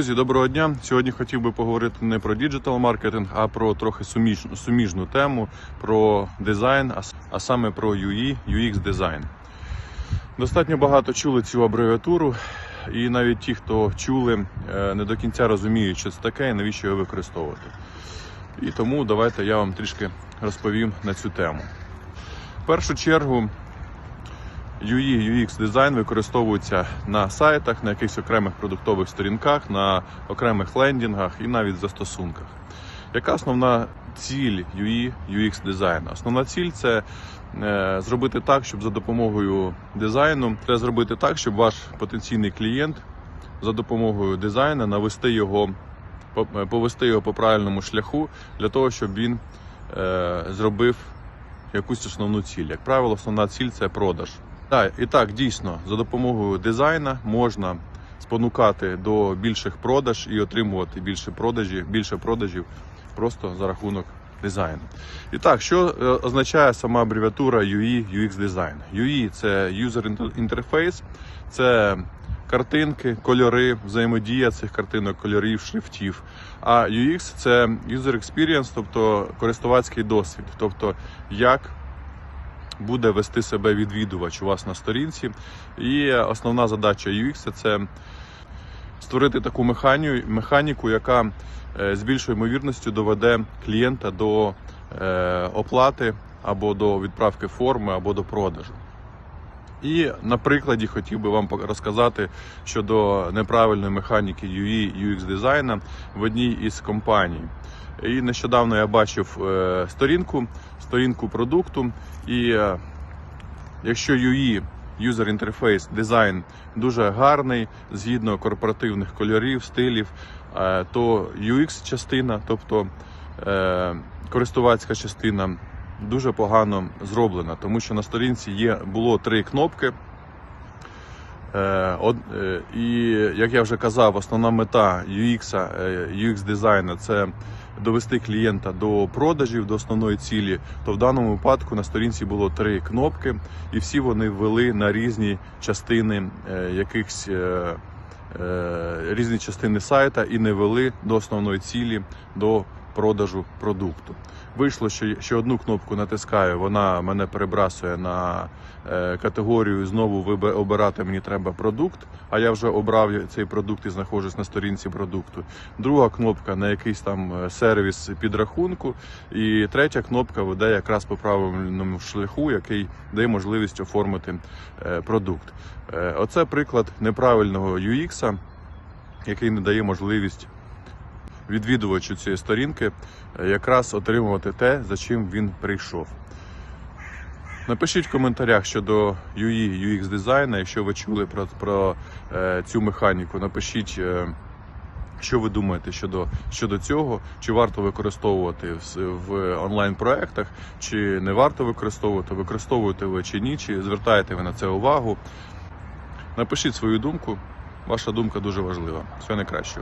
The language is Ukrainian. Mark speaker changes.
Speaker 1: Друзі, доброго дня. Сьогодні хотів би поговорити не про діджитал маркетинг, а про трохи суміжну, суміжну тему про дизайн, а саме про UI, UX дизайн. Достатньо багато чули цю абревіатуру, і навіть ті, хто чули, е, не до кінця розуміють, що це таке і навіщо його використовувати. І тому давайте я вам трішки розповім на цю тему. В першу чергу UI, UX дизайн використовується на сайтах, на якихось окремих продуктових сторінках, на окремих лендінгах і навіть застосунках. Яка основна ціль UI, UX дизайну? Основна ціль це е, зробити так, щоб за допомогою дизайну треба зробити так, щоб ваш потенційний клієнт за допомогою дизайну навести його, е, повести його по правильному шляху для того, щоб він е, зробив якусь основну ціль. Як правило, основна ціль це продаж. Так, і так, дійсно, за допомогою дизайна можна спонукати до більших продаж і отримувати більше продажів, більше продажів просто за рахунок дизайну. І так, що е, означає сама абревіатура UI, UX дизайн? UI – це User Interface, це картинки, кольори, взаємодія цих картинок, кольорів, шрифтів. А UX – це User Experience, тобто користувацький досвід, тобто як буде вести себе відвідувач у вас на сторінці. І основна задача UX це створити таку механіку, яка е, з більшою ймовірністю доведе клієнта до е, оплати або до відправки форми, або до продажу. І на прикладі хотів би вам розказати щодо неправильної механіки UI, UX дизайна в одній із компаній. І нещодавно я бачив е, сторінку, сторінку продукту, і е, якщо UI, User Interface, дизайн дуже гарний, згідно корпоративних кольорів, стилів, е, то UX частина, тобто користувацька частина, дуже погано зроблена, тому що на сторінці є було три кнопки. І як я вже казав, основна мета UX, UX дизайну це довести клієнта до продажів, до основної цілі. То в даному випадку на сторінці було три кнопки, і всі вони ввели на різні частини е, якихось. е, е, Різні частини сайта і не вели до основної цілі до продажу продукту. Вийшло, що, що одну кнопку натискаю, вона мене перебрасує на е, категорію знову обирати мені треба продукт, а я вже обрав цей продукт і знаходжусь на сторінці продукту. Друга кнопка на якийсь там е, сервіс підрахунку, і третя кнопка веде якраз по правильному шляху, який дає можливість оформити е, продукт. Оце приклад неправильного UX, який не дає можливість відвідувачу цієї сторінки е, якраз отримувати те, за чим він прийшов. Напишіть в коментарях щодо UI, UX дизайну, якщо ви чули про, про е, цю механіку. Напишіть, е, що ви думаєте щодо, щодо цього, чи варто використовувати в, в онлайн-проектах, чи не варто використовувати, використовуєте ви чи ні, чи звертаєте ви на це увагу. Напишіть свою думку. Ваша думка дуже важлива. Все найкраще.